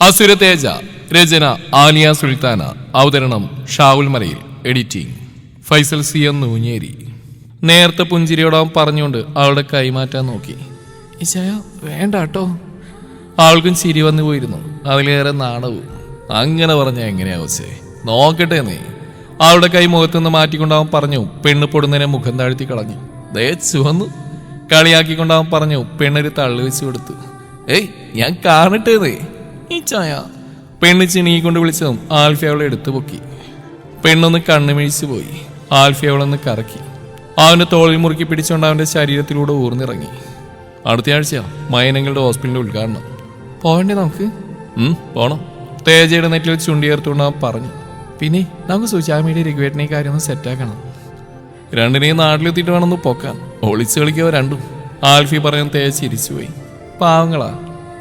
അസുര തേജ രചന ആലിയ സുൽത്താന അവതരണം Shavul Malayil editing Faisal C M Noonjeri. നേരത്തെ പുഞ്ചിരിയോടാൻ പറഞ്ഞുകൊണ്ട് അവളുടെ കൈമാറ്റാൻ നോക്കി. ഇച്ചായ വേണ്ട കേട്ടോ ആൾക്കും ചിരി വന്നു പോയിരുന്നു. അതിലേറെ നാണവും. അങ്ങനെ പറഞ്ഞ എങ്ങനെയാ വെച്ചേ നോക്കട്ടെ നീ. അവളുടെ കൈ മുഖത്തുനിന്ന് മാറ്റിക്കൊണ്ടവൻ പറഞ്ഞു പെണ്ണ് പൊടുന്നതിനെ മുഖം താഴ്ത്തി കളഞ്ഞു. ദേ ചുവന്നു കളിയാക്കിക്കൊണ്ടവൻ പറഞ്ഞു പെണ്ണൊരു തള്ളി വെച്ച് കൊടുത്തു. ഏയ് ഞാൻ കാണട്ടെ നീ. ഈ ചായ. പെണ്ണ് ചിണിയെ കൊണ്ട് വിളിച്ചതും ആൽഫി അവളെ എടുത്തു പൊക്കി. പെണ്ണൊന്ന് കണ്ണുമിഴിച്ചു പോയി. ആൽഫി അവളൊന്ന് കറക്കി. അവന്റെ തോളിൽ മുറുക്കി പിടിച്ചുകൊണ്ട് അവന്റെ ശരീരത്തിലൂടെ ഊർന്നിറങ്ങി. അടുത്ത ആഴ്ച മയനങ്ങളുടെ ഹോസ്പിറ്റലിന്റെ ഉദ്ഘാടനം. പോകണ്ടേ നമുക്ക്? പോണം. തേജയുടെ നെറ്റിൽ ചുണ്ടിയേർത്തുകൊണ്ട് അവൻ പറഞ്ഞു. പിന്നെ നമുക്ക് സുചാമിയുടെ രഘുവേട്ടനെ ഈ കാര്യം ഒന്ന് സെറ്റാക്കണം രണ്ടിനെയും നാട്ടിലെത്തിയിട്ട് വേണമെന്ന് പൊക്കാൻ. ഒളിച്ചു കളിക്കുക രണ്ടും. ആൽഫി പറഞ്ഞു തേജ് ചിരിച്ചുപോയി. പാവങ്ങളാ.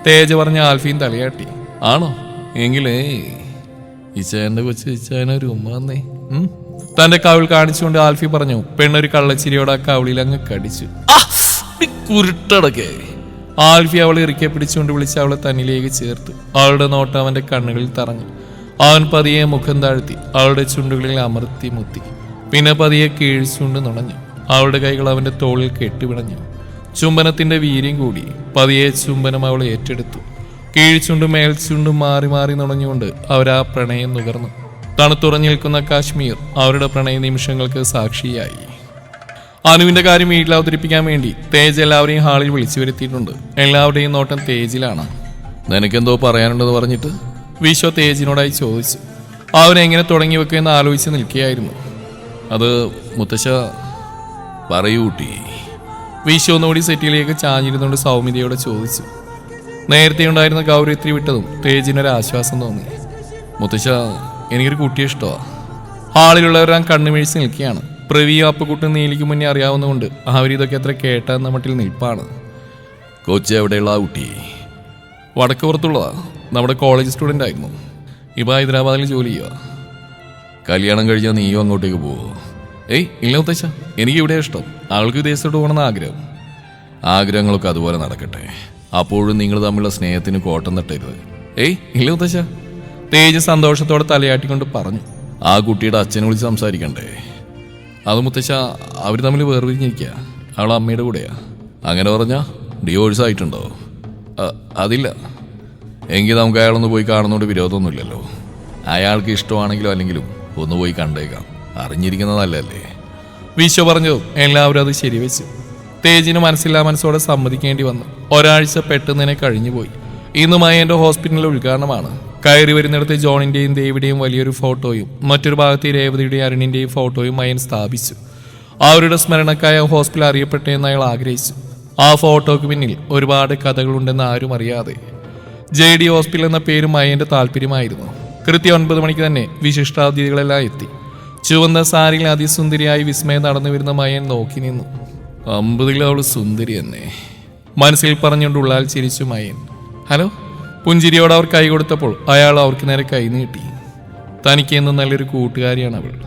തേജ് പറഞ്ഞ ആൽഫിയും തലയാട്ടി. ആണോ? എങ്കിലേ ഇച്ചായന്റെ കൊച്ചു ഇച്ചായന ഒരു ഉമ്മ വന്നേ. തന്റെ കവിൾ കാണിച്ചുകൊണ്ട് ആൽഫി പറഞ്ഞു പെണ്ണൊരു കള്ളച്ചിരിയോടെ ആ കവിളിൽ അങ്ങ് കടിച്ചു. കുരുട്ടടക്കേ. ആൽഫി അവളെ ഇറുക്കെ പിടിച്ചുകൊണ്ട് വിളിച്ച് അവളെ തന്നിലേക്ക് ചേർത്ത്. അവളുടെ നോട്ടം അവന്റെ കണ്ണുകളിൽ തറഞ്ഞു. അവൻ പതിയെ മുഖം താഴ്ത്തി അവളുടെ ചുണ്ടുകളിൽ അമർത്തി മുത്തി. പിന്നെ പതിയെ കീഴ്ച്ചുകൊണ്ട് നുണഞ്ഞു. അവളുടെ കൈകൾ അവന്റെ തോളിൽ കെട്ടിപിണഞ്ഞു ചുംബനത്തിന്റെ വീര്യം കൂടി പതിയെ ചുംബനം അവളെ ഏറ്റെടുത്തു. കീഴ്ച്ചുണ്ടും മേൽച്ചുണ്ടും മാറി മാറി നുണഞ്ഞുകൊണ്ട് അവരാ പ്രണയം നുകർന്നു. തണുത്തുറഞ്ഞു നിൽക്കുന്ന കാശ്മീർ അവരുടെ പ്രണയ നിമിഷങ്ങൾക്ക് സാക്ഷിയായി. അനുവിന്റെ കാര്യം വീട്ടിൽ അവതരിപ്പിക്കാൻ വേണ്ടി തേജ് എല്ലാവരെയും ഹാളിൽ വിളിച്ചു വരുത്തിയിട്ടുണ്ട്. എല്ലാവരുടെയും നോട്ടം തേജിലാണ്. നിനക്കെന്തോ പറയാനുണ്ടെന്ന് പറഞ്ഞിട്ട്? വിശ്വ തേജിനോടായി ചോദിച്ചു. അവനെങ്ങനെ തുടങ്ങി വെക്കുമെന്ന് ആലോചിച്ച് നിൽക്കുകയായിരുന്നു. അത് മുത്തശ്ശ പറയൂട്ടി വിശോ ഒന്നുകൂടി സെറ്റിലേക്ക് ചാഞ്ഞിരുന്നുകൊണ്ട് സൗമ്യതയോടെ ചോദിച്ചു. നേരത്തെ ഉണ്ടായിരുന്ന ഗൗരവത്തിൽ വിട്ടതും തേജിനൊരു ആശ്വാസം തോന്നി. മുത്തശ്ശ എനിക്കൊരു കുട്ടിയെ ഇഷ്ടമാ ഹാളിലുള്ളവരാൻ കണ്ണുമീഴ്ച നിൽക്കുകയാണ്. പ്രവീ അപ്പുകുട്ടി നീലിക്ക് മുന്നേ അറിയാവുന്നതുകൊണ്ട് അവരിതൊക്കെ എത്ര കേട്ടെന്ന മട്ടിൽ നിൽപ്പാണ്. കൊച്ചി എവിടെയുള്ള ആ കുട്ടി? വടക്ക് പുറത്തുള്ളതാ നമ്മുടെ കോളേജ് സ്റ്റുഡന്റ് ആയിരുന്നു. ഇപ്പം ഹൈദരാബാദിൽ ജോലി ചെയ്യുക കല്യാണം കഴിഞ്ഞാൽ നീയോ അങ്ങോട്ടേക്ക് പോവോ? ഏയ് ഇല്ല മുത്തശ്ശ. എനിക്ക് ഇവിടെ ഇഷ്ടം. ആൾക്ക് വിദേശത്തോട്ട് പോകണമെന്ന് ആഗ്രഹം. ആഗ്രഹങ്ങളൊക്കെ അതുപോലെ നടക്കട്ടെ. അപ്പോഴും നിങ്ങൾ തമ്മിലുള്ള സ്നേഹത്തിന് കോട്ടം തട്ടരുത്. ഏയ് ഇല്ല മുത്തശ്ശ തേജ് സന്തോഷത്തോടെ തലയാട്ടിക്കൊണ്ട് പറഞ്ഞു. ആ കുട്ടിയുടെ അച്ഛനെ വിളിച്ച് സംസാരിക്കണ്ടേ? അത് മുത്തശ്ശ അവർ തമ്മിൽ വേർപിരിഞ്ഞിരിക്കുക അവൾ അമ്മയുടെ കൂടെയാ. അങ്ങനെ പറഞ്ഞാ ഡിവോഴ്സ് ആയിട്ടുണ്ടോ? അതില്ല. എങ്കിൽ നമുക്ക് അയാളൊന്ന് പോയി കാണുന്നതുകൊണ്ട് വിരോധമൊന്നുമില്ലല്ലോ. അയാൾക്ക് ഇഷ്ടമാണെങ്കിലും അല്ലെങ്കിലും ഒന്ന് പോയി കണ്ടേക്കാം. അറിഞ്ഞിരിക്കുന്നത് നല്ലതല്ലേ വിശ്വ പറഞ്ഞു എല്ലാവരും അത് ശരിവെച്ചു. തേജിന് മനസ്സില്ലാ മനസ്സോടെ സമ്മതിക്കേണ്ടി വന്നു. ഒരാഴ്ച പെട്ടെന്ന് തന്നെ കഴിഞ്ഞുപോയി. ഇന്നുമായി എന്റെ ഹോസ്പിറ്റലിൽ ഉദ്ഘാടനമാണ്. കയറി വരുന്നിടത്ത് ജോണിന്റെയും ദേവിയുടെയും വലിയൊരു ഫോട്ടോയും മറ്റൊരു ഭാഗത്ത് രേവതിയുടെയും അരുണിന്റെയും ഫോട്ടോയും മയൻ സ്ഥാപിച്ചു. അവരുടെ സ്മരണക്കായ ഹോസ്പിറ്റൽ അറിയപ്പെട്ടെ എന്ന് അയാൾ ആഗ്രഹിച്ചു. ആ ഫോട്ടോയ്ക്ക് പിന്നിൽ ഒരുപാട് കഥകളുണ്ടെന്ന് ആരും അറിയാതെ. ജെ ഡി ഹോസ്പിറ്റൽ എന്ന പേര് മയന്റെ താല്പര്യമായിരുന്നു. കൃത്യം ഒൻപത് മണിക്ക് തന്നെ വിശിഷ്ടാതിഥികളെല്ലാം എത്തി. ചുവന്ന സാരിയിൽ അതിസുന്ദരിയായി വിസ്മയം നടന്നു വരുന്ന മയൻ നോക്കി നിന്നു. അമ്പതിൽ അവൾ സുന്ദരി തന്നെ. മനസ്സിൽ പറഞ്ഞുകൊണ്ട് ഉള്ളാൽ ചിരിച്ചു മയൻ. ഹലോ? പുഞ്ചിരിയോട് അവർ കൈ കൊടുത്തപ്പോൾ അയാൾ അവർക്ക് നേരെ കൈ നീട്ടി. തനിക്ക് എന്ന് നല്ലൊരു കൂട്ടുകാരിയാണ് അവൾ.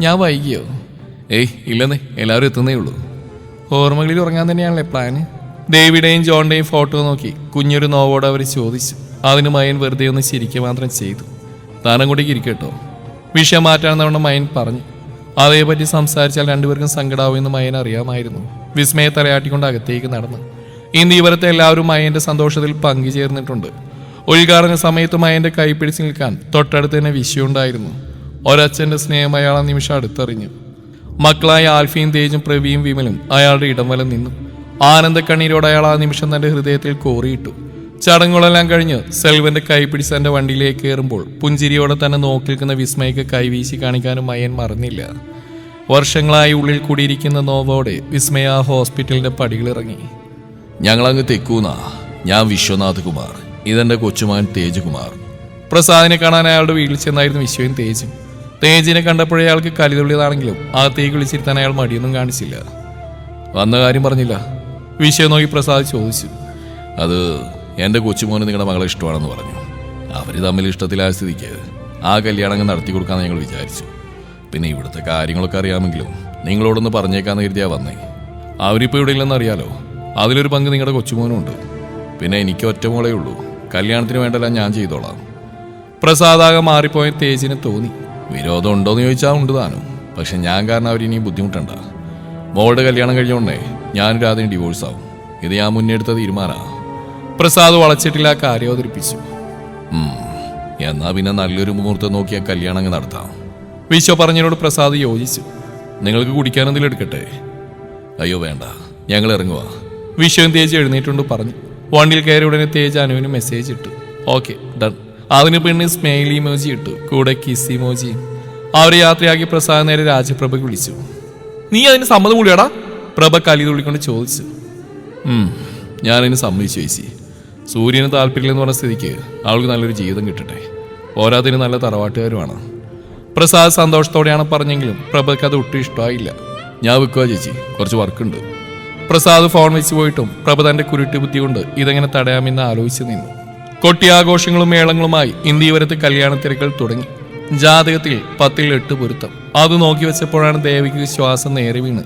ഞാൻ വൈകിയോ? ഏയ് ഇല്ലെന്നേ എല്ലാവരും എത്തുന്നേ ഉള്ളൂ. ഓർമ്മകളിൽ ഉറങ്ങാൻ തന്നെയാണല്ലേ പ്ലാന് ഡേവിഡേയും ജോണിന്റെയും ഫോട്ടോ നോക്കി കുഞ്ഞൊരു നോവോട് അവർ ചോദിച്ചു. അതിന് മയൻ വെറുതെ ഒന്ന് ചിരിക്കുക മാത്രം ചെയ്തു. താനങ്ങോട്ടേക്ക് ഇരിക്കട്ടോ വിഷയം മാറ്റാണെന്നവണ്ണം മയൻ പറഞ്ഞു. അതേപറ്റി സംസാരിച്ചാൽ രണ്ടുപേർക്കും സങ്കടാവുമെന്ന് മയൻ അറിയാമായിരുന്നു. വിസ്മയെ തലയാട്ടിക്കൊണ്ട് അകത്തേക്ക് നടന്നു. ഇന്ന് ഇവരത്തെ എല്ലാവരും മയന്റെ സന്തോഷത്തിൽ പങ്കുചേർന്നിട്ടുണ്ട്. ഒഴികാറുന്ന സമയത്ത് മയന്റെ കൈ പിടിച്ച് നിൽക്കാൻ തൊട്ടടുത്ത് തന്നെ വിഷയമുണ്ടായിരുന്നു ഒരച്ഛന്റെ സ്നേഹം അയാൾ ആ നിമിഷം അടുത്തറിഞ്ഞു. മക്കളായ ആൽഫിയും തേജും പ്രവിയും വിമലും അയാളുടെ ഇടം വലം നിന്നു. ആനന്ദക്കണ്ണീരോട് അയാൾ ആ നിമിഷം തന്റെ ഹൃദയത്തിൽ കോറിയിട്ടു. ചടങ്ങുകളെല്ലാം കഴിഞ്ഞ് സെൽവന്റെ കൈ പിടിച്ച് തന്റെ വണ്ടിയിലേക്ക് കയറുമ്പോൾ പുഞ്ചിരിയോടെ തന്നെ നോക്കി നിൽക്കുന്ന വിസ്മയ്ക്ക് കൈവീശി കാണിക്കാനും മയൻ മറന്നില്ല. വർഷങ്ങളായി ഉള്ളിൽ കൂടിയിരിക്കുന്ന നോവോടെ വിസ്മയ ആ ഹോസ്പിറ്റലിന്റെ പടികളിറങ്ങി ഞങ്ങളങ്ങ് തെക്കൂന്നാ. ഞാൻ വിശ്വനാഥ് കുമാർ ഇതെന്റെ കൊച്ചുമാൻ തേജ് കുമാർ പ്രസാദിനെ കാണാൻ അയാളുടെ വീട്ടിൽ ചെന്നായിരുന്നു വിശ്വയും തേജും. തേജിനെ കണ്ടപ്പോഴേ അയാൾക്ക് കലിതുള്ളിയതാണെങ്കിലും ആ തേക്ക് വിളിച്ചിരുത്താൻ അയാൾ മടിയൊന്നും കാണിച്ചില്ല. വന്ന കാര്യം പറഞ്ഞില്ല. വിശ്വ നോക്കി പ്രസാദ് ചോദിച്ചു. അത് എന്റെ കൊച്ചുമോന് നിങ്ങളുടെ മകളെ ഇഷ്ടമാണെന്ന് പറഞ്ഞു. അവർ തമ്മിൽ ഇഷ്ടത്തിലായ സ്ഥിതിക്ക് ആ കല്യാണം നടത്തി കൊടുക്കാമെന്ന് ഞങ്ങൾ വിചാരിച്ചു. പിന്നെ ഇവിടുത്തെ കാര്യങ്ങളൊക്കെ അറിയാമെങ്കിലും നിങ്ങളോടൊന്ന് പറഞ്ഞേക്കാന്ന് കരുതിയാ വന്നേ. അവരിപ്പോൾ ഇവിടെ ഇല്ലെന്ന് അറിയാലോ? അതിലൊരു പങ്ക് നിങ്ങളുടെ കൊച്ചുമോനും ഉണ്ട്. പിന്നെ എനിക്ക് ഒറ്റ മോളേ ഉള്ളൂ. കല്യാണത്തിന് വേണ്ടല്ല ഞാൻ ചെയ്തോളാം. പ്രസാദാകെ മാറിപ്പോയ തേജിന് തോന്നി. വിരോധം ഉണ്ടോയെന്ന് ചോദിച്ചാൽ ഉണ്ട് താനും. പക്ഷെ ഞാൻ കാരണം അവരിനി ബുദ്ധിമുട്ടണ്ട. മോളുടെ കല്യാണം കഴിഞ്ഞോണ്ടേ ഞാൻ രാധയും ഡിവോഴ്സ് ആവും. ഇത് ഞാൻ മുന്നെടുത്ത തീരുമാനാ. പ്രസാദ് വളച്ചിട്ടില്ല കാര്യം അവതരിപ്പിച്ചു. എന്നാ പിന്നെ നല്ലൊരു മുഹൂർത്തം നോക്കിയാൽ കല്യാണം അങ്ങ് നടത്താം. വിശ്വ പറഞ്ഞതിനോട് പ്രസാദ് യോജിച്ചു. നിങ്ങൾക്ക് കുടിക്കാൻ എന്തെങ്കിലും എടുക്കട്ടെ? അയ്യോ വേണ്ട. ഞങ്ങൾ ഇറങ്ങുക വിശ്വൻ തേജ് എഴുന്നേറ്റുകൊണ്ട് പറഞ്ഞു. വണ്ടിയിൽ കയറി ഉടനെ തേജ് അനുവിന് മെസ്സേജ് ഇട്ടു. ഓക്കെ ഡൺ അതിന് പിന്നെ സ്മൈൽ ഇമോജി ഇട്ടു. കൂടെ കിസ് ഇമോജിയും ഒരു യാത്രയാക്കി പ്രസാദ് നേരെ രാജപ്രഭയ്ക്ക് വിളിച്ചു. നീ അതിന് സമ്മതം കൂടിയാടാ? പ്രഭ കലി തുള്ളിക്കൊണ്ട് ചോദിച്ചു. ഞാനതിന് സമ്മതിച്ചു ചേച്ചി. സൂര്യന് താല്പര്യമില്ലെന്ന് പറഞ്ഞ സ്ഥിതിക്ക് അവൾക്ക് നല്ലൊരു ജീവിതം കിട്ടട്ടെ. പോരാത്തിന് നല്ല തറവാട്ടുകാരുമാണ്. പ്രസാദ് സന്തോഷത്തോടെയാണ് പറഞ്ഞെങ്കിലും പ്രഭയ്ക്ക് അത് ഒട്ടും ഇഷ്ടമായില്ല. ഞാൻ വെക്കുക ചേച്ചി കുറച്ച് വർക്കുണ്ട്. പ്രസാദ് ഫോൺ വെച്ച് പോയിട്ടും പ്രഭ തന്റെ കുരുട്ടി ബുദ്ധി കൊണ്ട് ഇതെങ്ങനെ തടയാമെന്ന് ആലോചിച്ച് നിന്നു. കൊട്ടിയാഘോഷങ്ങളും മേളങ്ങളുമായി ഇന്ത്യവരത്ത് കല്യാണ തിരക്കൾ തുടങ്ങി. ജാതകത്തിൽ പത്തിൽ എട്ട് പൊരുത്തം. അത് നോക്കി വെച്ചപ്പോഴാണ് ദേവിക്ക് ശ്വാസം നേരെ വീണ്.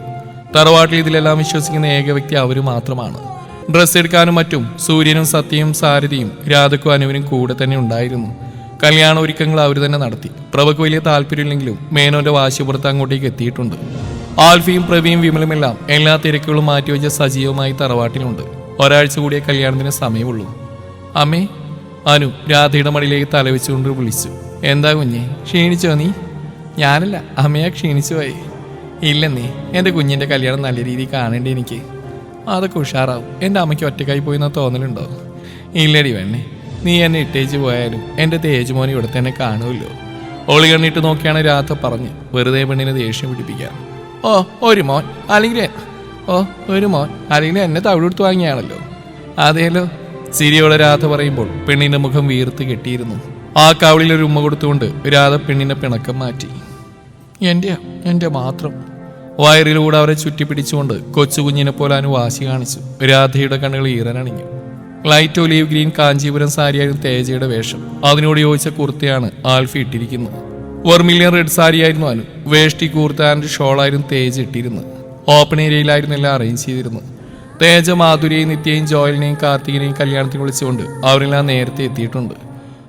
തറവാട്ടിൽ ഇതിലെല്ലാം വിശ്വസിക്കുന്ന ഏക വ്യക്തി അവർ മാത്രമാണ്. ഡ്രസ് എടുക്കാനും മറ്റും സൂര്യനും സത്യയും സാരഥിയും രാധക്കും അനുവിനും കൂടെ തന്നെ ഉണ്ടായിരുന്നു. കല്യാണ ഒരുക്കങ്ങൾ അവർ തന്നെ നടത്തി. പ്രഭക്ക് വലിയ താല്പര്യമില്ലെങ്കിലും മേനോന്റെ വാശിപുറത്ത് അങ്ങോട്ടേക്ക് എത്തിയിട്ടുണ്ട്. ആൽഫിയും പ്രവിയും വിമലുമെല്ലാം എല്ലാ തിരക്കുകളും മാറ്റിവെച്ച സജീവമായി തറവാട്ടിലുണ്ട്. ഒരാഴ്ച കൂടിയ കല്യാണത്തിന് സമയമുള്ളൂ. അമ്മേ അനു രാധയുടെ മടിയിലേക്ക് തലവെച്ചുകൊണ്ട് വിളിച്ചു. എന്താ കുഞ്ഞെ ക്ഷീണിച്ചോ നീ? ഞാനല്ല അമ്മയാ ക്ഷീണിച്ചു? പോയി ഇല്ലെന്നേ എന്റെ കുഞ്ഞിന്റെ കല്യാണം നല്ല രീതിയിൽ കാണേണ്ടി എനിക്ക്? അതൊക്കെ ഉഷാറാവും. എന്റെ അമ്മയ്ക്ക് ഒറ്റക്കായി പോയി എന്നാ തോന്നലുണ്ടോ? ഇല്ലടി വേണേ നീ എന്നെ ഇട്ടേച്ച് പോയാലും എന്റെ മോനെ ഇവിടെ തന്നെ കാണുമല്ലോ. ഒളി കണ്ണിട്ട് നോക്കിയാണ് രാധ പറഞ്ഞ് വെറുതെ പെണ്ണിനെ ദേഷ്യം പിടിപ്പിക്കാൻ ഓ ഒരു മോൻ. അല്ലെങ്കിൽ ഓ ഒരു മോൻ. അല്ലെങ്കിൽ എന്നെ തവിടെടുത്ത് വാങ്ങിയാണല്ലോ. അതേലോ. സിരിയോടെ രാധ പറയുമ്പോൾ പെണ്ണിന്റെ മുഖം വീർത്ത് കെട്ടിയിരുന്നു. ആ കാവളിൽ ഒരു ഉമ്മ കൊടുത്തുകൊണ്ട് രാധ പെണ്ണിന്റെ പിണക്കം മാറ്റി. എന്റെ എന്റെ മാത്രം. വയറിലൂടെ അവരെ ചുറ്റിപ്പിടിച്ചുകൊണ്ട് കൊച്ചുകുഞ്ഞിനെ പോലെ അനു വാശി കാണിച്ചു. രാധയുടെ കണ്ണുകൾ ഈറനണിഞ്ഞു ലൈറ്റ് ഒലീവ് ഗ്രീൻ കാഞ്ചീപുരം സാരിയായിരുന്നു തേജയുടെ വേഷം. അതിനോട് യോജിച്ച കുർത്തയാണ് ആൽഫി ഇട്ടിരിക്കുന്നത്. വെർമിലിയൻ റെഡ് സാരിയായിരുന്നു അനു. വേഷ്ടി കൂർത്ത ആൻഡ് ഷോളായിരുന്നു തേജ് ഇട്ടിരുന്നത്. ഓപ്പൺ ഏരിയയിലായിരുന്നു എല്ലാം അറേഞ്ച് ചെയ്തിരുന്നത്. തേജ മാധുരിയെയും നിത്യയും ജോയലിനെയും കാർത്തികിനെയും കല്യാണത്തിന് വിളിച്ചുകൊണ്ട് അവരെല്ലാം നേരത്തെ എത്തിയിട്ടുണ്ട്.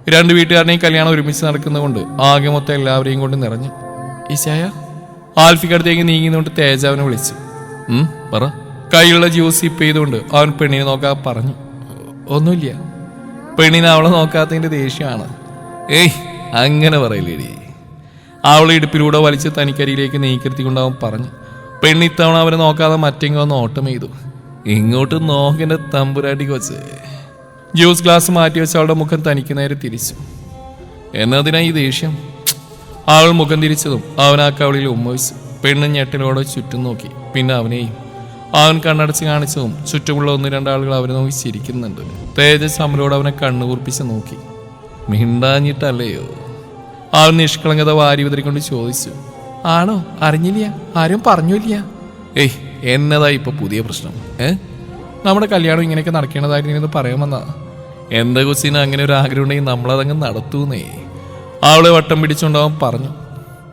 രണ്ട് വീട്ടുകാരുടെയും കല്യാണം ഒരുമിച്ച് നടക്കുന്നതുകൊണ്ട് ആകെ മൊത്തം എല്ലാവരെയും കൊണ്ട് നിറഞ്ഞു. ഈശായ ആൽഫിക്കടുത്തേക്ക് നീങ്ങിയതുകൊണ്ട് തേജ അവനെ വിളിച്ചു. പറ. കൈയുള്ള ജ്യൂസ് സിപ്പ് ചെയ്തുകൊണ്ട് അവൻ പെണ്ണിനെ നോക്കാൻ പറഞ്ഞു ഒന്നുമില്ല. പെണ്ണിനെ അവളെ നോക്കാത്തതിന്റെ ദേഷ്യമാണ്. ഏയ് അങ്ങനെ പറയില്ലേടി. അവളെ ഇടുപ്പിലൂടെ വലിച്ച് തനിക്കരിയിലേക്ക് നീക്കിരുത്തിക്കൊണ്ട് അവൻ പറഞ്ഞു പെണ്ണിത്തവണ അവനെ നോക്കാതെ മറ്റെങ്കിലും ഒന്ന് ഓട്ടം ചെയ്തു. ഇങ്ങോട്ട് നോക്കിന്റെ തമ്പുരാട്ടി കൊച്ച്. ജ്യൂസ് ഗ്ലാസ് മാറ്റി വെച്ച് അവളുടെ മുഖം തനിക്ക് നേരെ തിരിച്ചു. എന്നതിനാ ഈ ദേഷ്യം? അവൾ മുഖം തിരിച്ചതും അവൻ ആ കവളിൽ ഉമ്മവിച്ചു പെണ്ണ് ഞെട്ടലോടെ ചുറ്റും നോക്കി. പിന്നെ അവനെയും. അവൻ കണ്ണടച്ച് കാണിച്ചതും ചുറ്റുമുള്ള ഒന്ന് രണ്ടാളുകൾ അവനെ നോക്കി ചിരിക്കുന്നുണ്ട്. തേജസ് അമലോട് അവനെ കണ്ണു കൂർപ്പിച്ച് നോക്കി. മിണ്ടാഞ്ഞിട്ടല്ലയോ? അവൻ നിഷ്കളങ്കത വാരി വിതറിക്കൊണ്ട് ചോദിച്ചു. ആണോ? അറിഞ്ഞില്ല. ആരും പറഞ്ഞില്ല. ഏയ് എന്നതാ ഇപ്പൊ പുതിയ പ്രശ്നം? ഏ? നമ്മുടെ കല്യാണം ഇങ്ങനെയൊക്കെ നടക്കേണ്ടതായിരുന്നു എന്ന് പറയാമെന്നാ എന്താ കൊച്ചിന് അങ്ങനെ ഒരു ആഗ്രഹം ഉണ്ടെങ്കിൽ നമ്മളതങ്ങ് നടത്തൂന്നേ? അവളെ വട്ടം പിടിച്ചുകൊണ്ട് പറഞ്ഞു.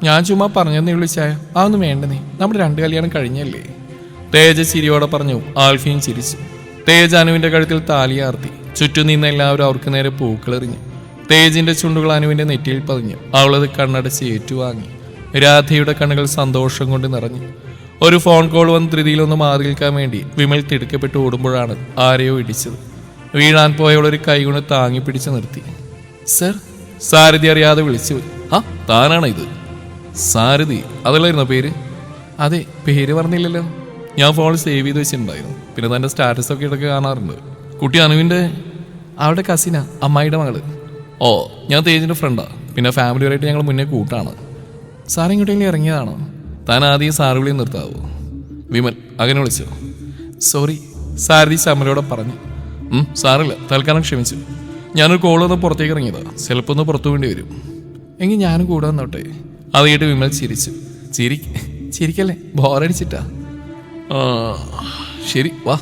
ഞാൻ ചുമ്മാ പറഞ്ഞെന്നേ വിളിച്ചായ അതൊന്നും നീ. നമ്മുടെ രണ്ട് കല്യാണം കഴിഞ്ഞല്ലേ? തേജ ചിരിയോടെ പറഞ്ഞു. ആൽഫിയും ചിരിച്ചു. തേജ് അനുവിന്റെ കഴുത്തിൽ താലിയാർത്തി ചുറ്റും നിന്ന് എല്ലാവരും അവർക്ക് നേരെ പൂക്കളെറിഞ്ഞു. തേജിന്റെ ചുണ്ടുകൾ അനുവിന്റെ നെറ്റിയിൽ പതിഞ്ഞു. അവളത് കണ്ണടച്ച് ഏറ്റുവാങ്ങി. രാധയുടെ കണ്ണുകൾ സന്തോഷം കൊണ്ട് നിറഞ്ഞു. ഒരു ഫോൺ കോൾ വന്ന് ധൃതിയിലൊന്ന് മാറി നിൽക്കാൻ വേണ്ടി വിമൽ തിടുക്കപ്പെട്ട് ഓടുമ്പോഴാണ് ആരെയോ ഇടിച്ചത്. വീഴാൻ പോയവളൊരു കൈകൊണ്ട് താങ്ങി പിടിച്ചു നിർത്തി. സർ സാരഥി അറിയാതെ വിളിച്ചു. ആ താനാണ് ഇത് സാരഥി അതല്ലായിരുന്നോ പേര്? അതെ പേര് പറഞ്ഞില്ലല്ലോ. ഞാൻ ഫോൺ സേവ് ചെയ്ത് വെച്ചിട്ടുണ്ടായിരുന്നു. പിന്നെ തന്റെ സ്റ്റാറ്റസ് ഒക്കെ ഇടയ്ക്ക് കാണാറുണ്ട്. കുട്ടി അനുവിന്റെ അവളുടെ കസിന അമ്മായിയുടെ മകൾ. ഓ ഞാൻ തേജിന്റെ ഫ്രണ്ടാ പിന്നെ ഫാമിലിയുമായിട്ട് ഞങ്ങൾ മുന്നേ കൂട്ടാണ്. സാർ ഇങ്ങോട്ടെങ്കിലും ഇറങ്ങിയതാണോ? താൻ ആദ്യം സാറ് വിളി നിർത്താവോ? വിമൽ അങ്ങനെ വിളിച്ചോ? സോറി സാരഥി ശമലോടെ പറഞ്ഞു. സാറില്ല തൽക്കാലം ക്ഷമിച്ചു. ഞാനൊരു കോൾ വന്ന് പുറത്തേക്ക് ഇറങ്ങിയതാ. ചിലപ്പോൾ ഒന്ന് പുറത്തു വേണ്ടി വരും. എങ്കിൽ ഞാനും കൂടെ വന്നോട്ടെ. അത് കേട്ട് വിമൽ ചിരിച്ചു. ചിരി ചിരിക്കല്ലേ? ബോറടിച്ചിട്ടാ. ശരി വാ.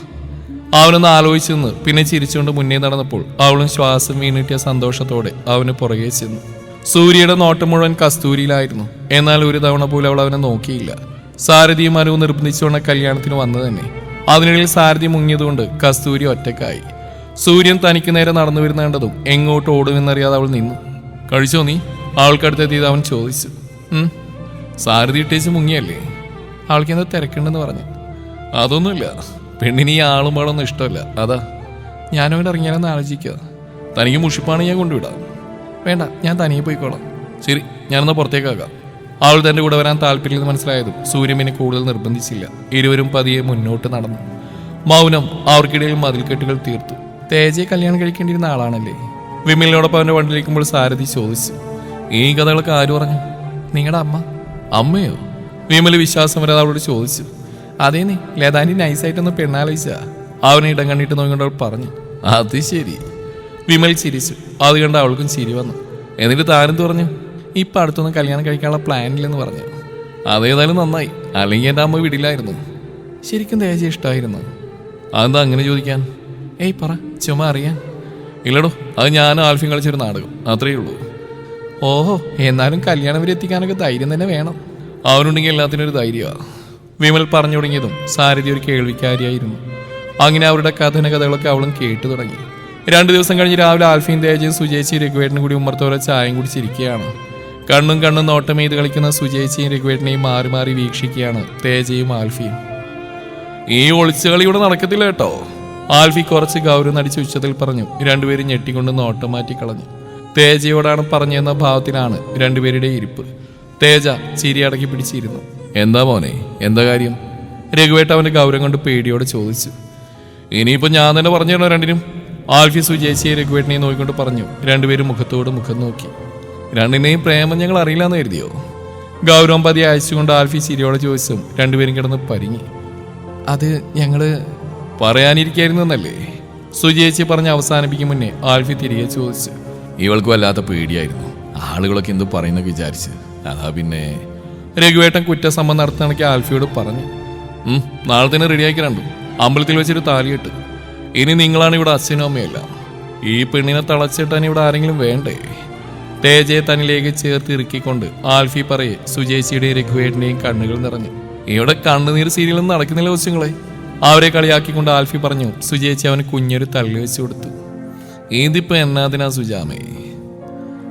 അവനൊന്ന് ആലോചിച്ചു നിന്ന്. പിന്നെ ചിരിച്ചുകൊണ്ട് മുന്നേ നടന്നപ്പോൾ അവളും ശ്വാസം വീണിട്ടിയ സന്തോഷത്തോടെ അവന് പുറകെ ചെന്നു. സൂര്യയുടെ നോട്ടം മുഴുവൻ കസ്തൂരിയിലായിരുന്നു. എന്നാൽ ഒരു തവണ പോലും അവൾ അവനെ നോക്കിയില്ല. സാരഥിയും അനുവും നിർബന്ധിച്ചുകൊണ്ട് കല്യാണത്തിന് വന്നു തന്നെ. അതിനിടയിൽ സാരഥി മുങ്ങിയതുകൊണ്ട് കസ്തൂരി ഒറ്റക്കായി. സൂര്യൻ തനിക്ക് നേരെ നടന്നു വരുന്നേണ്ടതും എങ്ങോട്ട് ഓടുമെന്നറിയാതെ അവൾ നിന്നു. കഴിച്ചോ നീ? അവൾക്കടുത്തെത്തിയത് അവൻ ചോദിച്ചു. സാരി സാരഥി ഇട്ടേച്ച് മുങ്ങിയല്ലേ? ആൾക്ക് എന്താ തിരക്കുണ്ടെന്ന് പറഞ്ഞു. അതൊന്നുമില്ല പെണ്ണിന് ഈ ആളും പാടൊന്നും ഇഷ്ടമല്ല. അതാ ഞാനവൻ ഇറങ്ങിയാലെന്ന് ആലോചിക്കുക തനിക്ക് മുഷിപ്പാണ് ഞാൻ കൊണ്ടുവിടാം. വേണ്ട ഞാൻ തനിയെ പോയിക്കോളാം. ശരി ഞാനെന്നാ പുറത്തേക്കാകാം അവൾ തന്റെ കൂടെ വരാൻ താല്പര്യമില്ലെന്ന് മനസ്സിലായതും സൂര്യമിനെ കൂടുതൽ നിർബന്ധിച്ചില്ല. ഇരുവരും പതിയെ മുന്നോട്ട് നടന്നു. മൗനം അവർക്കിടയിൽ മതിൽക്കെട്ടുകൾ തീർത്തു. തേജയെ കല്യാണം കഴിക്കേണ്ടിയിരുന്ന ആളാണല്ലേ? വിമലിനോടൊപ്പം അവന്റെ വണ്ടിയിലേക്കുമ്പോൾ സാരഥി ചോദിച്ചു. ഈ കഥകളൊക്കെ ആര് പറഞ്ഞു? നിങ്ങളുടെ അമ്മ. അമ്മയോ? വിമൽ വിശ്വാസം വരാതെ അവളോട് ചോദിച്ചു. അതേ നീ ലതാനി നൈസായിട്ടൊന്ന് പെണ്ണാലോചിച്ച. അവനെ ഇടം കണ്ടിട്ട് നോക്കിക്കൊണ്ട് അവൾ പറഞ്ഞു. അത് ശരി. വിമൽ ചിരിച്ചു. അത് കണ്ട് അവൾക്കും ചിരി വന്നു. എന്നിട്ട് താരം പറഞ്ഞു? ഇപ്പൊ അടുത്തൊന്നും കല്യാണം കഴിക്കാനുള്ള പ്ലാൻ ഇല്ലെന്ന് പറഞ്ഞു. അതേതായാലും നന്നായി. അല്ലെങ്കിൽ എന്റെ അമ്മ വിടില്ലായിരുന്നു. ശരിക്കും തേജ ഇഷ്ടമായിരുന്നു അതെന്താ അങ്ങനെ ചോദിക്കാൻ? ഏയ് പറ. ചുമ അറിയാൻ ഇല്ലടോ അത് ഞാനും ആൽഫിയും കളിച്ചൊരു നാടകം. അത്രയേ ഉള്ളൂ. ഓഹോ എന്നാലും കല്യാണം വരെ എത്തിക്കാനൊക്കെ ധൈര്യം തന്നെ വേണം. അവനുണ്ടെങ്കിൽ എല്ലാത്തിനും ഒരു ധൈര്യമാണ് വിമൽ പറഞ്ഞു തുടങ്ങിയതും സാരഥി ഒരു കേൾവിക്കാരിയായിരുന്നു. അങ്ങനെ അവരുടെ കഥന കഥകളൊക്കെ അവളും കേട്ടു തുടങ്ങി. രണ്ടു ദിവസം കഴിഞ്ഞ് രാവിലെ ആൽഫിയും തേജയും സുജേച്ചി രഘുവേട്ടനും കൂടി ഉമ്മർത്തോടെ ചായയും കുടിച്ചിരിക്കുകയാണ്. കണ്ണും കണ്ണും നോട്ടം ചെയ്ത് കളിക്കുന്ന സുജേച്ചിയും രഘുവേട്ടനെയും മാറി മാറി വീക്ഷിക്കുകയാണ് തേജയും ആൽഫിയും. ഈ ഒളിച്ചുകളി ഇവിടെ നടക്കത്തില്ല കേട്ടോ. ആൽഫി കുറച്ച് ഗൗരവം നടിച്ച് ഉച്ചത്തിൽ പറഞ്ഞു രണ്ടുപേരും ഞെട്ടിക്കൊണ്ട് നോട്ടം മാറ്റി കളഞ്ഞു. തേജയോടാണ് പറഞ്ഞെന്ന ഭാവത്തിലാണ് രണ്ടുപേരുടെ ഇരിപ്പ്. തേജ ചിരി അടക്കി പിടിച്ചിരുന്നു. എന്താ മോനെ എന്താ കാര്യം? രഘുവേട്ട അവന്റെ ഗൗരവം കൊണ്ട് പേടിയോടെ ചോദിച്ചു. ഇനിയിപ്പോ ഞാൻ തന്നെ പറഞ്ഞു രണ്ടിനും? ആൽഫി സുജേച്ചിയെ രഘുവേട്ടനെ നോക്കിക്കൊണ്ട് പറഞ്ഞു രണ്ടുപേരും മുഖത്തോട് മുഖം നോക്കി. രണ്ടിനെയും പ്രേമം ഞങ്ങൾ അറിയില്ലെന്ന് കരുതിയോ? ഗൗരവം പതി അയച്ചുകൊണ്ട് ആൽഫി ചിരിയോടെ ചോദിച്ചും രണ്ടുപേരും കിടന്ന് പരിങ്ങി. അത് ഞങ്ങൾ പറയാനിരിക്കായിരുന്നു എന്നല്ലേ സുജേച്ചി പറഞ്ഞ് അവസാനിപ്പിക്കും മുന്നേ ആൽഫി തിരികെ ചോദിച്ചു. ഇവൾക്ക് വല്ലാത്ത പേടിയായിരുന്നു. ആളുകളൊക്കെ എന്ത് പറയുന്നൊക്കെ വിചാരിച്ച്. അതാ പിന്നെ. രഘുവേട്ടൻ കുറ്റസമ്മതം നടത്തണക്ക് ആൽഫിയോട് പറഞ്ഞു. നാളെ തന്നെ റെഡിയാക്കി രണ്ടു. അമ്പലത്തിൽ വെച്ചൊരു താലിയിട്ട്. ഇനി നിങ്ങളാണ് ഇവിടെ അച്ഛനും അമ്മയല്ല ഈ പെണ്ണിനെ തളച്ചിട്ടാൻ ഇവിടെ ആരെങ്കിലും വേണ്ടേ? തേജയെ തന്നിലേക്ക് ചേർത്ത് ഇറുക്കിക്കൊണ്ട് ആൽഫി പറയെ സുജേച്ചിയുടെയും രഘുവേട്ടന്റെയും കണ്ണുകൾ നിറഞ്ഞു. ഇവിടെ കണ്ണുനീർ സീരിയലൊന്നും നടക്കുന്നില്ല കൊച്ചുങ്ങളെ. അവരെ കളിയാക്കിക്കൊണ്ട് ആൽഫി പറഞ്ഞു സുജേച്ചി അവന് കുഞ്ഞൊരു തള്ളി വെച്ചു കൊടുത്തു. ഏതിപ്പോ എന്നാതിനാ സുജാമേ?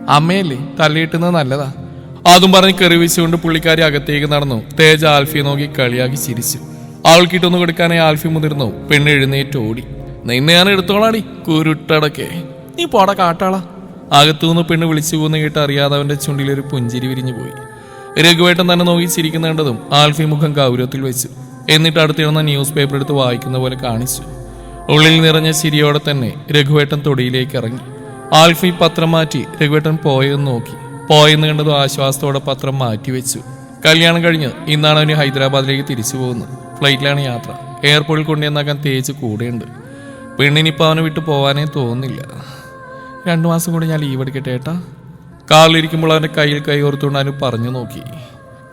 അമ്മയല്ലേ തള്ളിയിട്ടുന്നത് നല്ലതാ. അതും പറഞ്ഞ് കെറി വെച്ചുകൊണ്ട് പുള്ളിക്കാരി അകത്തേക്ക് നടന്നു. തേജ ആൽഫിയെ നോക്കി കളിയാക്കി ചിരിച്ചു. അവൾക്കിട്ടൊന്ന് കൊടുക്കാനായി ആൽഫി മുതിർന്നു. പെണ്ണ് എഴുന്നേറ്റ് ഓടി. നിന്നെ ഞാൻ എടുത്തോളാടി കുരുട്ടടക്കെ. നീ പോട കാട്ടാളാ. അകത്തുനിന്ന് പെണ്ണ് വിളിച്ചു പോകുന്ന കേട്ട് അറിയാതെ അവന്റെ ചുണ്ടിലൊരു പുഞ്ചിരി വിരിഞ്ഞു പോയി രഘുവേട്ടൻ തന്നെ നോക്കി ചിരിക്കുന്ന കണ്ടതും ആൽഫി മുഖം ഗൗരവത്തിൽ വെച്ചു. എന്നിട്ട് അടുത്തിരുന്ന ന്യൂസ് പേപ്പർ എടുത്ത് വായിക്കുന്ന പോലെ കാണിച്ചു. ഉള്ളിൽ നിറഞ്ഞ ചിരിയോടെ തന്നെ രഘുവേട്ടൻ തൊടിയിലേക്ക് ഇറങ്ങി. ആൽഫി പത്രം മാറ്റി രഘുവേട്ടൻ പോയെന്ന് നോക്കി. പോയെന്ന് കണ്ടതും ആശ്വാസത്തോടെ പത്രം മാറ്റി വെച്ചു. കല്യാണം കഴിഞ്ഞ് ഇന്നാണ് അവന് ഹൈദരാബാദിലേക്ക് തിരിച്ചു പോകുന്നത്. ഫ്ലൈറ്റിലാണ് യാത്ര. എയർപോർട്ടിൽ കൊണ്ടുവന്നാക്കാൻ തേച്ച് കൂടെയുണ്ട്. പെണ്ണിനിപ്പോൾ അവനെ വിട്ടു പോകാനേ തോന്നുന്നില്ല. രണ്ടു മാസം കൂടി ഞാൻ ലീവ് എടുക്കട്ടെ ഏട്ടാ? കാറിലിരിക്കുമ്പോൾ അവന്റെ കയ്യിൽ കൈ ഓർത്തുകൊണ്ട് അവന് പറഞ്ഞു നോക്കി.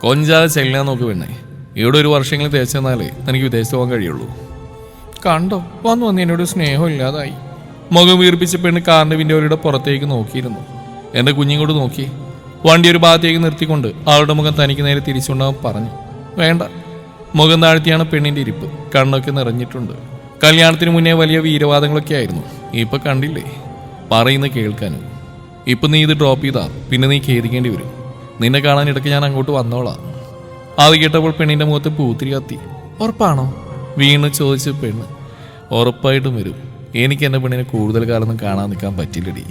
കൊഞ്ചാതെ ചെല്ലാൻ നോക്കി പെണ്ണേ. ഇവിടെ ഒരു വർഷമെങ്കിലും തേച്ചു തന്നാലേ എനിക്ക് വിദേശത്ത് പോകാൻ കഴിയുള്ളൂ. കണ്ടോ വന്നു വന്ന് എന്നോട് സ്നേഹം ഇല്ലാതായി. മുഖം വീർപ്പിച്ച പെണ്ണ് കാറിന്റെ വിൻഡോയിലൂടെ പുറത്തേക്ക് നോക്കിയിരുന്നു. എന്റെ കുഞ്ഞിങ്ങോട്ട് നോക്കി. വണ്ടി ഒരു ഭാഗത്തേക്ക് നിർത്തിക്കൊണ്ട് ആളുടെ മുഖം തനിക്ക് നേരെ തിരിച്ചുകൊണ്ടവൻ പറഞ്ഞു. വേണ്ട. മുഖം താഴ്ത്തിയാണ് പെണ്ണിന്റെ ഇരിപ്പ്. കണ്ണൊക്കെ നിറഞ്ഞിട്ടുണ്ട്. കല്യാണത്തിന് മുന്നേ വലിയ വീരവാദങ്ങളൊക്കെ ആയിരുന്നു. ഇപ്പൊ കണ്ടില്ലേ? പറയുന്ന കേൾക്കാനും. ഇപ്പൊ നീ ഇത് ഡ്രോപ്പ് ചെയ്താ പിന്നെ നീ ഖേദിക്കേണ്ടി വരും. നിന്നെ കാണാൻ ഇടയ്ക്ക് ഞാൻ അങ്ങോട്ട് വന്നോളാം. അത് കേട്ടപ്പോൾ പെണ്ണിന്റെ മുഖത്ത് പൂത്തിരി കത്തി. ഉറപ്പാണോ? വീണ് ചോദിച്ചു പെണ്ണ്. ഉറപ്പായിട്ടും വരും. എനിക്ക് എന്റെ പെണ്ണിനെ കൂടുതൽ കാലം കാണാൻ നിൽക്കാൻ പറ്റില്ലടി.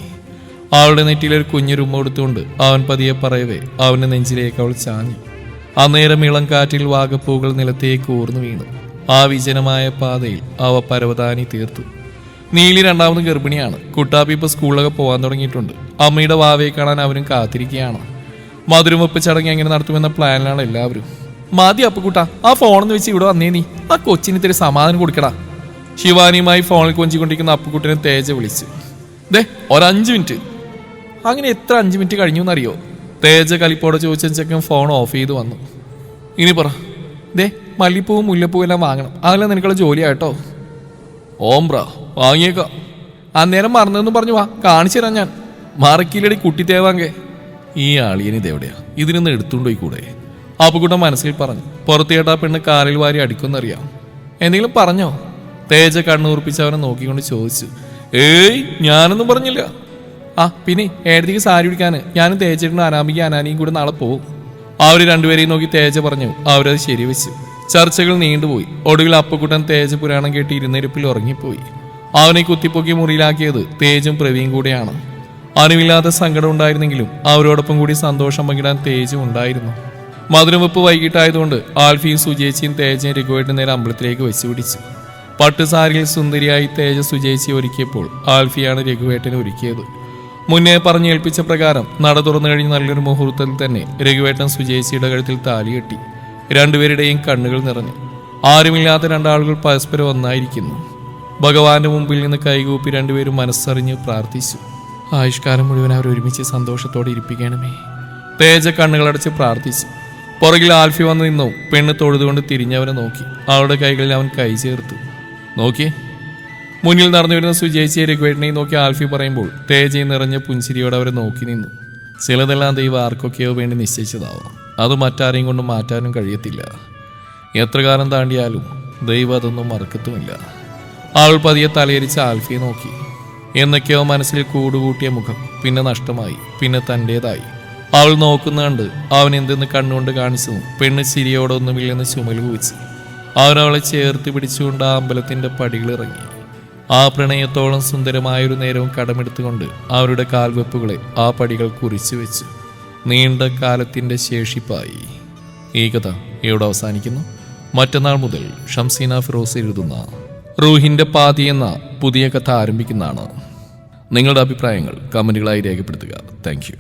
അവളുടെ നെറ്റിയിലൊരു കുഞ്ഞൊരുമ്മ കൊടുത്തുകൊണ്ട് അവൻ പതിയെ പറയവേ അവന്റെ നെഞ്ചിലേക്ക് അവൾ ചാഞ്ഞു. അന്നേരം ഇളം കാറ്റിൽ വാഗപ്പൂകൾ നിലത്തേക്ക് ഊർന്നു വീണു. ആ വിജനമായ പാതയിൽ അവ പരവതാനി തീർത്തു. നീലി രണ്ടാമത് ഗർഭിണിയാണ്. കുട്ടാപ്പി ഇപ്പൊ സ്കൂളിലൊക്കെ പോകാൻ തുടങ്ങിയിട്ടുണ്ട്. അമ്മയുടെ വാവയെ കാണാൻ അവരും കാത്തിരിക്കുകയാണ്. മധുരമൊപ്പ് ചടങ്ങ് എങ്ങനെ നടത്തുമെന്ന പ്ലാനിലാണ് എല്ലാവരും. മതി അപ്പുക്കുട്ട ആ ഫോണെന്ന് വെച്ച് ഇവിടെ വന്നേ നീ. ആ കൊച്ചിന് ഇത്തിരി സമാധാനം കൊടുക്കടാ. ശിവാനിയുമായി ഫോണിൽ കൊഞ്ചിക്കൊണ്ടിരിക്കുന്ന അപ്പുക്കുട്ടിനെ തേജ വിളിച്ചു. ദേ ഒരഞ്ച് മിനിറ്റ്. അങ്ങനെ എത്ര അഞ്ച് മിനിറ്റ് കഴിഞ്ഞു എന്നറിയോ? തേജ കലിപ്പോടെ ചോദിച്ച ഫോൺ ഓഫ് ചെയ്ത് വന്നു. ഇനി പറ. ദേ മല്ലിപ്പൂവും മുല്ലപ്പൂവും എല്ലാം വാങ്ങണം. അതെല്ലാം നിനക്കുള്ള ജോലിയാട്ടോ ഓംബ്ര വാങ്ങിയേക്കാം. അന്നേരം മറന്നെന്ന് പറഞ്ഞു വാ. കാണിച്ചു തരാം ഞാൻ. മറക്കില്ലടി കുട്ടി തേവാങ്കെ. ഈ ആളിയൻ ഇതെവിടെയാ ഇതിനൊന്ന് എടുത്തുകൊണ്ടുപോയി കൂടെ? അപ്പുക്കുട്ടൻ മനസ്സിൽ പറഞ്ഞു. പുറത്തേട്ടാ പെണ്ണ് കാറിൽ വാരി അടിക്കുമെന്നറിയാം. എന്തെങ്കിലും പറഞ്ഞോ? തേജ കണ്ണുറപ്പിച്ച് അവനെ നോക്കിക്കൊണ്ട് ചോദിച്ചു. ഏയ് ഞാനൊന്നും പറഞ്ഞില്ല. ആ പിന്നെ ഏടത്തേക്ക് സാരി പിടിക്കാൻ ഞാനും തേച്ചിട്ടുണ്ട് അനാമിക അനാനിയും കൂടെ നാളെ പോകും അവർ രണ്ടുപേരെയും നോക്കി തേജ പറഞ്ഞു. അവരത് ശരിവെച്ചു. ചർച്ചകൾ നീണ്ടുപോയി. ഒടുവിൽ അപ്പക്കുട്ടൻ തേജ പുരാണം കേട്ട് ഇരുന്നിരിപ്പിൽ ഉറങ്ങിപ്പോയി. അവനെ കുത്തിപ്പൊക്കി മുറിയിലാക്കിയത് തേജും പ്രവീൺ കൂടെയാണ്. അറിവില്ലാത്ത സങ്കടം ഉണ്ടായിരുന്നെങ്കിലും അവരോടൊപ്പം കൂടി സന്തോഷം പങ്കിടാൻ തേജും ഉണ്ടായിരുന്നു. മധുരവെപ്പ് വൈകിട്ടായതുകൊണ്ട് ആൽഫിയും സുജേച്ചിയും തേജയും രഘുവായിട്ട് നേരെ അമ്പലത്തിലേക്ക് വെച്ചു പിടിച്ചു. പട്ടുസാരിയിൽ സുന്ദരിയായി തേജ സുജേച്ചി ഒരുക്കിയപ്പോൾ ആൽഫിയാണ് രഘുവേട്ടനെ ഒരുക്കിയത്. മുന്നേ പറഞ്ഞേൽപ്പിച്ച പ്രകാരം നട തുറന്നു കഴിഞ്ഞ് നല്ലൊരു മുഹൂർത്തത്തിൽ തന്നെ രഘുവേട്ടൻ സുജേച്ചിയുടെ കഴുത്തിൽ താലി കെട്ടി. രണ്ടുപേരുടെയും കണ്ണുകൾ നിറഞ്ഞു. ആരുമില്ലാത്ത രണ്ടാളുകൾ പരസ്പരം ഒന്നായിരിക്കുന്നു. ഭഗവാന്റെ മുമ്പിൽ നിന്ന് കൈകൂപ്പി രണ്ടുപേരും മനസ്സറിഞ്ഞ് പ്രാർത്ഥിച്ചു. ആയുഷ്കാലം മുഴുവൻ അവർ ഒരുമിച്ച് സന്തോഷത്തോടെ ഇരിപ്പിക്കണമേ. തേജ കണ്ണുകളടച്ച് പ്രാർത്ഥിച്ചു. പുറകിൽ ആൽഫി വന്ന് നിന്നു. പെണ്ണ് തൊഴുതുകൊണ്ട് തിരിഞ്ഞവനെ നോക്കി. അവളുടെ കൈകളിൽ അവൻ കൈ ചേർത്തു. നോക്കി. മുന്നിൽ നടന്നു വരുന്ന സുജേച്ചിയെ രഘുവേട്ടനെയും നോക്കി ആൽഫി പറയുമ്പോൾ തേജയും നിറഞ്ഞ പുഞ്ചിരിയോടെ അവരെ നോക്കി നിന്നു. ചിലതെല്ലാം ദൈവം ആർക്കൊക്കെയോ വേണ്ടി നിശ്ചയിച്ചതാവാം. അത് മറ്റാരെയും കൊണ്ട് മാറ്റാനും കഴിയത്തില്ല. എത്ര കാലം താണ്ടിയാലും ദൈവം അതൊന്നും മറക്കത്തുമില്ല. ആൾ പതിയെ തലയരിച്ച് ആൽഫിയെ നോക്കി. എന്നൊക്കെയോ മനസ്സിൽ കൂടുകൂട്ടിയ മുഖം പിന്നെ നഷ്ടമായി പിന്നെ തന്റെതായി. അവൾ നോക്കുന്നുണ്ട് അവൻ എന്തെന്ന് കണ്ണുകൊണ്ട് കാണിച്ചു പെണ്ണ് ചിരിയോടൊന്നുമില്ലെന്ന് ചുമൽ കുവിച്ചു. അവൻ അവളെ ചേർത്ത് പിടിച്ചുകൊണ്ട് ആ അമ്പലത്തിന്റെ പടികളിറങ്ങി ആ പ്രണയത്തോളം സുന്ദരമായൊരു നേരവും കടമെടുത്തുകൊണ്ട് അവരുടെ കാൽവെപ്പുകളെ ആ പടികൾ കുറിച്ചു വെച്ചു. നീണ്ട കാലത്തിന്റെ ശേഷിപ്പായി. ഈ കഥ ഇവിടെ അവസാനിക്കുന്നു. മറ്റന്നാൾ മുതൽ ഷംസീന ഫിറോസ് എഴുതുന്ന റൂഹിന്റെ പാതി എന്ന പുതിയ കഥ ആരംഭിക്കുന്നതാണ്. നിങ്ങളുടെ അഭിപ്രായങ്ങൾ കമന്റുകളായി രേഖപ്പെടുത്തുക. താങ്ക്